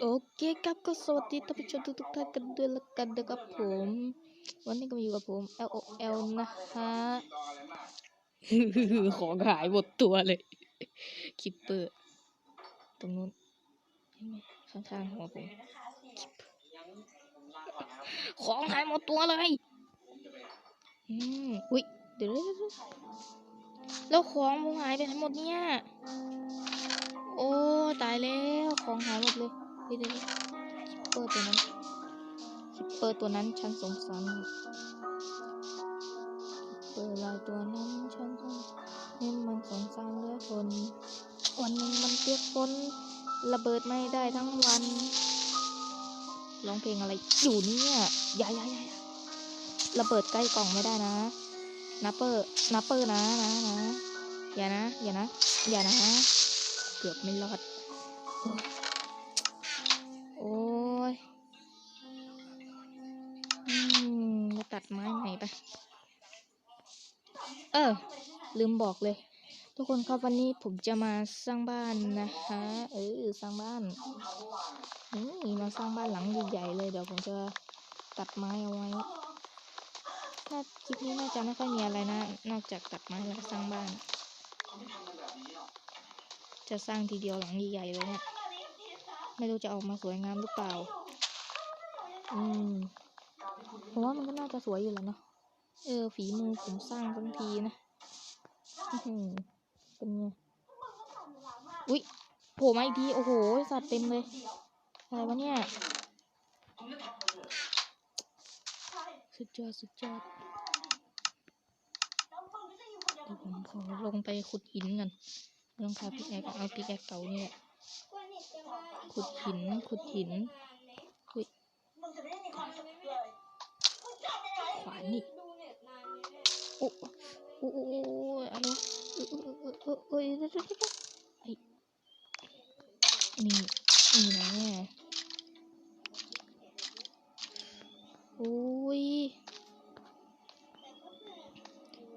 โอเคครับก็สวัสดีท่านผู้ชมทุกๆท่านกันด้วยละกันนะครับผม วันนี้ก็มาอยู่กับผม L O L นะฮะของหายหมดตัวเลยคิปเปอร์ตรงนู้นเห็นไหมข้างๆหัวผมของหายหมดตัวเลยอืมอุ้ยเดี๋ยวๆแล้วของผมหายไปไหนหมดเนี่ย โอ้ ตายแล้ว ของหายหมดเลยเดี๋ยวๆคิปเปอร์ตัวนั้นคิปเปอร์ตัวนั้นฉันสงสารคิปเปอร์ลายตัวนั้นฉันสงเห็นมันสงสารเหลือทนวันหนึ่งมันเปียกฝนระเบิดไม่ได้ทั้งวันร้องเพลงอะไรอยู่เนี่ยยายายายระเบิดใกล้กล่องไม่ได้นะนับเปอร์นับเปอร์นะนะนะอย่านะอย่านะอย่านะ เกือบไม่รอด โอ้ยอืมไปตัดไม้ใหม่ไป เออ ลืมบอกเลย ทุกคนครับวันนี้ผมจะมาสร้างบ้านนะคะ เออสร้างบ้านนี่มาสร้างบ้านหลังใหญ่ๆเลย เดี๋ยวผมจะตัดไม้เอาไว้น่าคลิปนี้น่าจะไม่ค่อยมีอะไรนะ นอกจากตัดไม้แล้วก็สร้างบ้าน จะสร้างทีเดียวหลังใหญ่ๆเลยเนี่ยไม่รู้จะออกมาสวยงามหรือเปล่า อืมผมว่ามันก็น่าจะสวยอยู่แล้วเนาะ เออ ฝีมือผมสร้างทั้งทีนะอือเป็นไง อุ๊ยโผล่มาอีกที โอ้โห สัตว์เต็มเลย อะไรวะเนี่ย สุดยอด สุดยอดเดี๋ยวผมขอลงไปขุดหินกัน ไม่ต้องพาพิกแอคเอาพิกแอคเก่านี่แหละขุดหินขุดหินอุ้ยขวานนี่โอ้โอ้โอ้โอ้อะไรวะเออเออเออเออเออเดี๋ยเดี๋ยวเดี๋ยวไอ้นี่นี่นะโอ้ย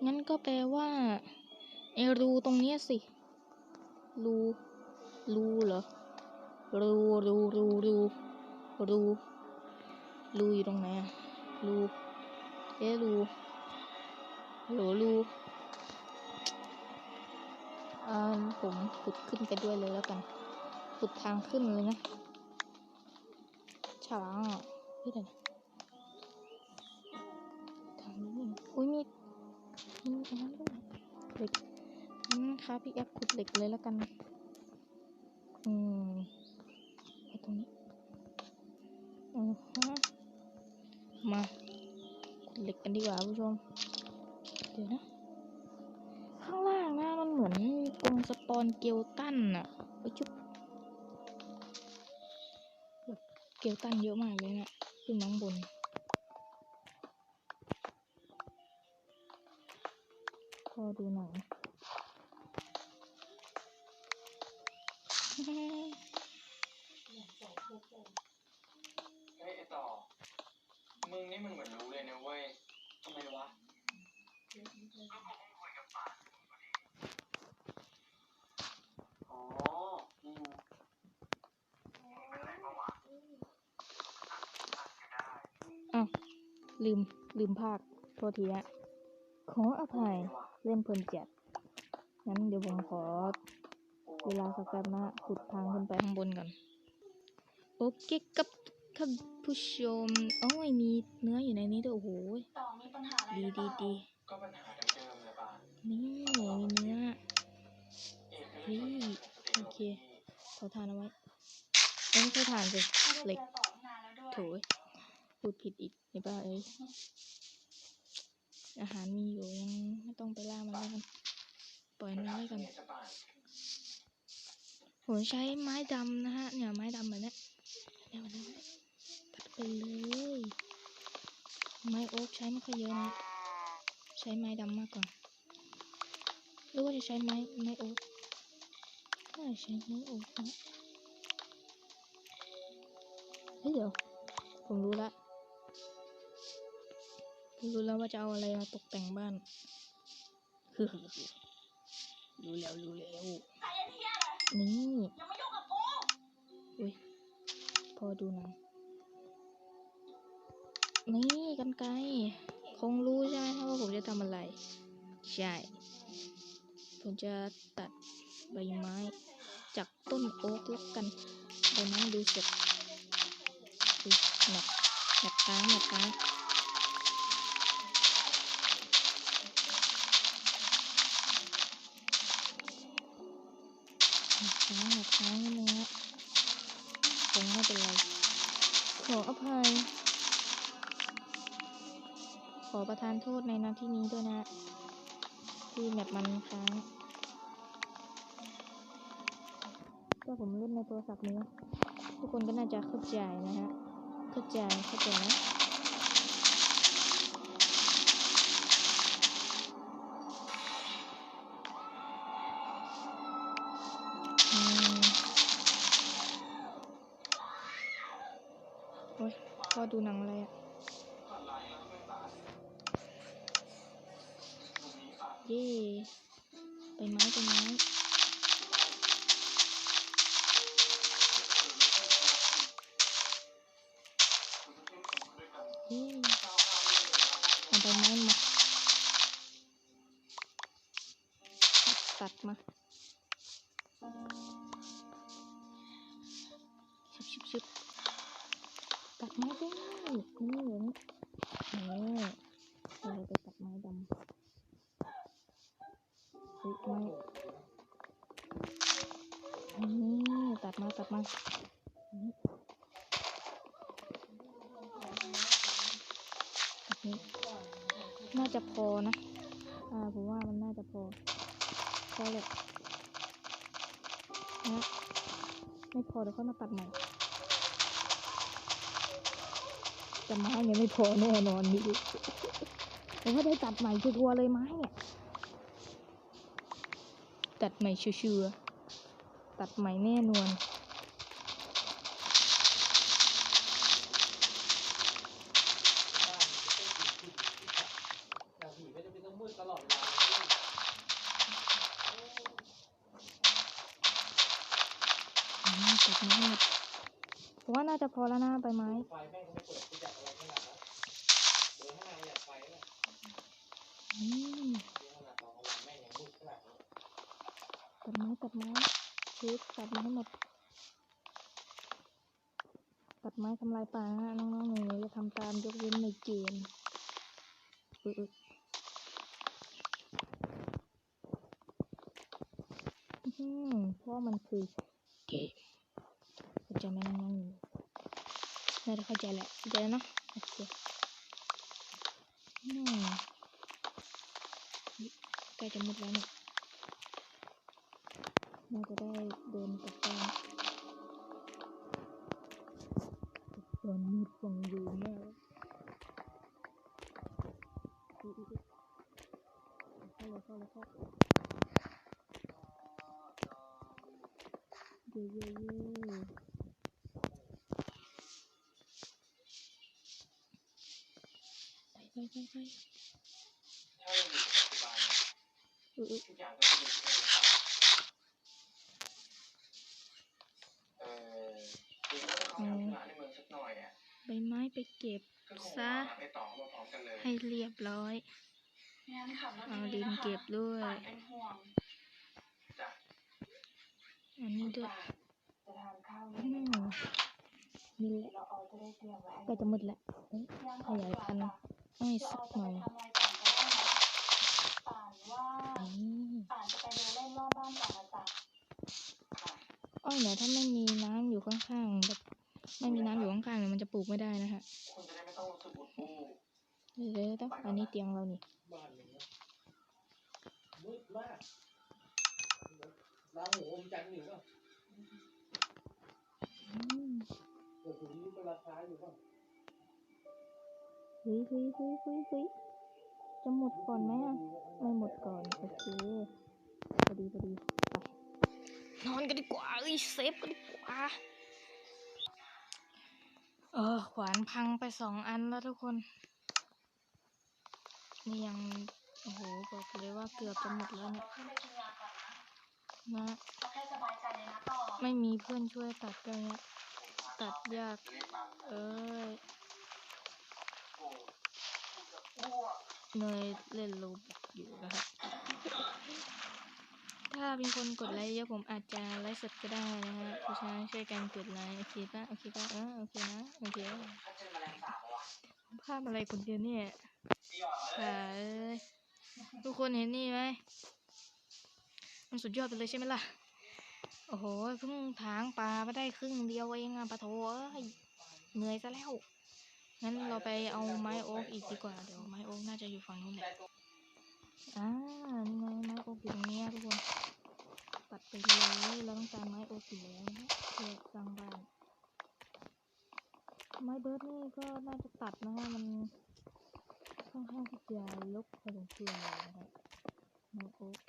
งั้นก็แปลว่าไอรูตรงเนี้ยสิ รูรูเหรอรูรูรูรูรูรูอยู่ตรงไหนอะรูเอ๊รูโหลรูอ่าผมขุดขึ้นไปด้วยเลยแล้วกันขุดทางขึ้นเลยนะฉลางอะเฮ้ยเดี๋ยวนทางนี้อุ้ยมีมีอันนั้นด้วย ครับพี่แอปขุดเหล็กเลยแล้วกัน อืมไปตรงนี้อือฮะมาขุดเหล็กกันดีกว่าผู้ชม เดี๋ยวนะ ข้างล่างนะมันเหมือนกรงสปอนเกลตันอะไปจุ๊บแบบเกลตันเยอะมากเลยนะขึ้นมาข้างบนพอดูหน่อย นี่มันเหมือนรู้เลยนะเว้ยทำไมวะอ๋ออืมลืม ลืมภาคโทษทีฮะขออภัยเล่นเพลินจัดงั้นเดี๋ยวผมขอ เวลาสักแป๊บนะขุดทางขึ้นไปข้างบนก่อน โอเคครับ ท่านผู้ชมโอ้ยมีเนื้ออยู่ในนี้ด้วยโอ้โหต่อมีปัญหาอะไรดีหรือเปดีล่าดีก็ปัญหาเดิมๆเลยป่ะนี่มีเนื้อเอ๊ะเฮ้ยโอเคเผาถ่านเอาไว้เอ้ยไม่ใช่ถ่านสิไม่ได้เหล็กเจอต่อตั้งนานแล้วด้วยโถยพูดผิดอีกไอ้บ้าเอ้ยอาหารมีอยู่ยังไม่ต้องไปล่ามันแล้วกันปล่อยมันไว้ก่อนจะป่านผมใช้ไม้ดำนะฮะเนี่ยไม้ดำแบบเนี้ยเนี่ยมันนะตัด ไปเลย ไม้โอ๊กใช้ไม่ค่อยเยอะนะ ใช้ไม้ดำมากกว่าหรือว่าจะใช้ไม้ไม้โอ๊กน่าจะใช้ไม้โอ๊กนะเฮ้ยเดี๋ยว ผมรู้ละผมรู้แล้วว่าจะเอาอะไรมาตกแต่งบ้านรู้แล้วรู้แล้วใครไอ้เหี้ยอะไรนี่อย่ามายุ่งกับกูอุ้ยอดูหนัง นี่กันไกลคงรู้ใช่ไหมคะว่าผมจะทำอะไร ใช่ ผมจะตัดใบไม้ จากต้นโอ๊กแล้วกันใบไม้ดูสดดูหนักหนักค้างหนักค้างหนักค้างหนักค้างนิดนึงนะคงไม่เป็นไร ขออภัย ขอประทานโทษในนาที่นี้ด้วยนะ ที่แมปมันค้างก็ผมเล่นในโทรศัพท์นี้ ทุกคนก็น่าจะเข้าใจนะฮะ เข้าใจเข้าใจนะโอ้ยพ่อดูหนังอะไรอะ เย่ใบไม้ใบไม้เอาใบไม้มาตัดมาชิบชิบชิบตัดไม้ได้นี่เหมือนนี่เราไปตัดไม้ดำเฮ้ยไม้นี่ตัดมาตัดมานี่ตัดนี้น่า จะพอนะ อ่า ผมว่ามันน่าจะพอ พอเลยนะไม่พอเดี๋ยวค่อยมาตัดใหม่ แต่ไม้เนี่ยไม่พอแน่นอนนี่แต่ว่าได้ตัดใหม่ชัวร์เลยไม้เนี่ย ตัดใหม่ชัวร์ตัดใหม่แน่นอน แต่ผีไม่จำเป็นต้องมืดตลอดเวลา อืมตัดไม้หมด ผมว่าน่าจะพอแล้วนะใบไม้ไฟแม่งก็ไม่เปิดที่จัดไรขนาดนั้นเดินข้างในอยากไฟแล้วอืมเดินขนาดตอนกลางวันแม่งยังมืดขนาดนี้ตัดไม้ตัดไม้ตัดไม้หมดตัดไม้ทำลายป่านะฮะน้องๆหนูๆจะทำตามยกเว้นในเกมเพราะว่ามันคือเกมเข้าใจไหมน้องๆหาจะเข้าใจแหละเข้าใจแล้วเนะโอเคใกล้จะหมดแล้วเนี่ยน่าจะได้เดินกับบ้านตอนมืดฟังอยู่มากอุ๊ยอุ๊ยอุ๊ยเข้าเลยเข้าเลยเข้าเย่เย่เย่ ไปไปไปไปถ้าเราอยู่กับปัจจุบันอุ๊ยอุ๊ยทุกอย่างก็จะเป็นเรื่องของเออคือถ้าเขาทำธุระในเมืองสักหน่อยอะใบไม้ไปเก็บซะว่าให้เรียบร้อยเอาดินเก็บด้วยอันนี้ด้วยอืมมีแหละได้เตรียมไว้ให้ใกล้จะมืดแล้วเอ้ยางขยายพันธุ์ อ้อยเราสักจะหไปน่อยทำอะไรก่อนกันได้ไหมป่านว่าอืมป่านจะไปเดินเล่นรอบบ้านก่อนนะจ๊ะอ้อยเนี่ยถ้าไม่มีน้ำอยู่ข้างๆแบบไม่มีน้ำอยู่ข้างๆเนี่ยมันจะปลูกไม่ได้นะฮะคุณจะได้ไม่ต้องรู้สึกอุดอู้เดี๋ยวๆต้องอันนี้เตียงเรานี่บ้านมึงนะมืดมากร้านหมูอมจันทร์อยู่ป่ะอืมเดี๋ยวผมนี้เป็นราคาอยู่ป่ะ เฮ้ยเฮ้ยเฮ้ยเฮ้ยเฮ้ยจะหมดก่อนไหมอะ ไม่หมดก่อน โอเคพอดีพอดีไปนอนกันดีกว่าเอ้ยเซฟกันดีกว่า เออ ขวานพังไปสองอันแล้วทุกคน นี่ยัง โอ้โห บอกเลยว่าเกือบจะหมดแล้วเนี่ยนะไม่มีเพื่อนช่วยตัดเลยเนี่ยตัดยาก เอ้ย โอ้อ้วก เนยเล่นโลบุกอยู่นะครับ ถ้ามีคนกดไลค์เยอะผมอาจจะไลฟ์สดก็ได้นะฮะเพราะฉะนั้นช่วยกันกดไลค์โอเคป่ะโอเคป่ะเออโอเคนะโอเคถ้าเจอแมภาพอะไรคนเดียวเนี่ยพี่หยอดเลยอ่าเอ้ยทุกคนเห็นนี่ไหมมันสุดยอดไปเลยใช่ไหมล่ะ โอ้โหเพิ่งถางปลาไปได้ครึ่งเดียวเองอะปะโถเหนื่อยซะแล้ว งั้นเราไปเอาไม้โอ๊กอีกดีกว่า เดี๋ยวไม้โอ๊กน่าจะอยู่ฝั่งนู้นแหละ อ่า นี่ไงไม้โอ๊กอยู่ตรงเนี้ยทุกคน ตัดไปเลยเราต้องการไม้โอ๊กอยู่แล้วเพื่อสร้างบ้าน ไม้เบิร์ดนี่ก็น่าจะตัดนะฮะ มันค่อนข้างที่จะลกพอสมควรเลยนะครับไม้โอ๊ก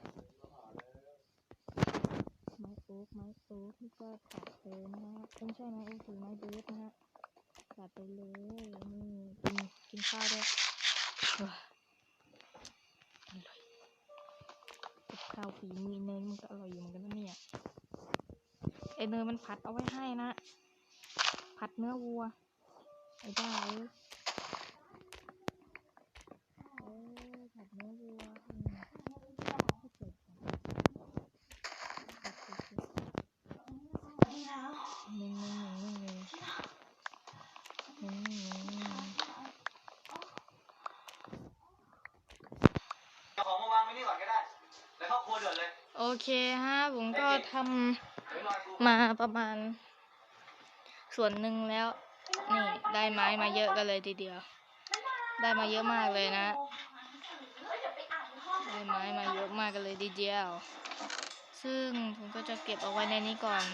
ไม้โอ๊กไม้โอ๊กนี่ก็ตัดเลยนะฮะไม่ใช่ไม้โอ๊กคือไม้เบิร์ดนะฮะัดไปเลยนี่กินกินข้าวด้วยว้าอร่อยกับข้าวฝีมือเนยมันก็อร่อยอยู่เหมือนกันนะเนี่ยไอเนยมันผัดเอาไว้ให้นะ ผัดเนื้อวัวไอ้บ้าเอ้ยเอ้ยผัดเนื้อวัวอืมไม่เจ็บอะผัดเจ็บๆ นี่แล้ว นิ่งๆนิ่งๆเลยนิ่งๆนิ่ง เอา ของมาวางไว้นี่ก่อนก็ได้ แล้วเข้าครัวเดือดเลยๆโอเคฮะผมก็ทเดี๋ยวรอกูำมาประมาณ ส่วนหนึ่งแล้ว นี่ได้ไม้มาเยอะกันเลยทีเดียว ได้มาเยอะมากเลยนะ ได้ไม้มาเยอะมากกันเลยทีเดียว ซึ่งผมก็จะเก็บเอาไว้ในนี้ก่อน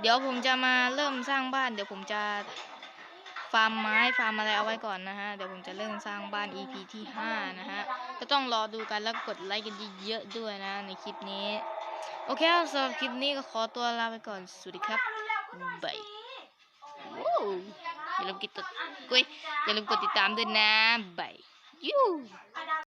เดี๋ยวผมจะมาเริ่มสร้างบ้าน เดี๋ยวผมจะ ฟาร์มไม้ฟาร์มอะไรเอาไว้ก่อนนะฮะ เดี๋ยวผมจะเริ่มสร้างบ้าน EP ที่ห้านะฮะ ก็ต้องรอดูกันแล้วกดไลค์กันเยอะๆด้วยนะ ในคลิปนี้ โอเคสำหรับคลิปนี้ก็ขอตัวลาไปก่อน สวัสดีครับบายอย่าลืมกดติดกุยอย่าลืมกดติดตามด้วยนะบายยู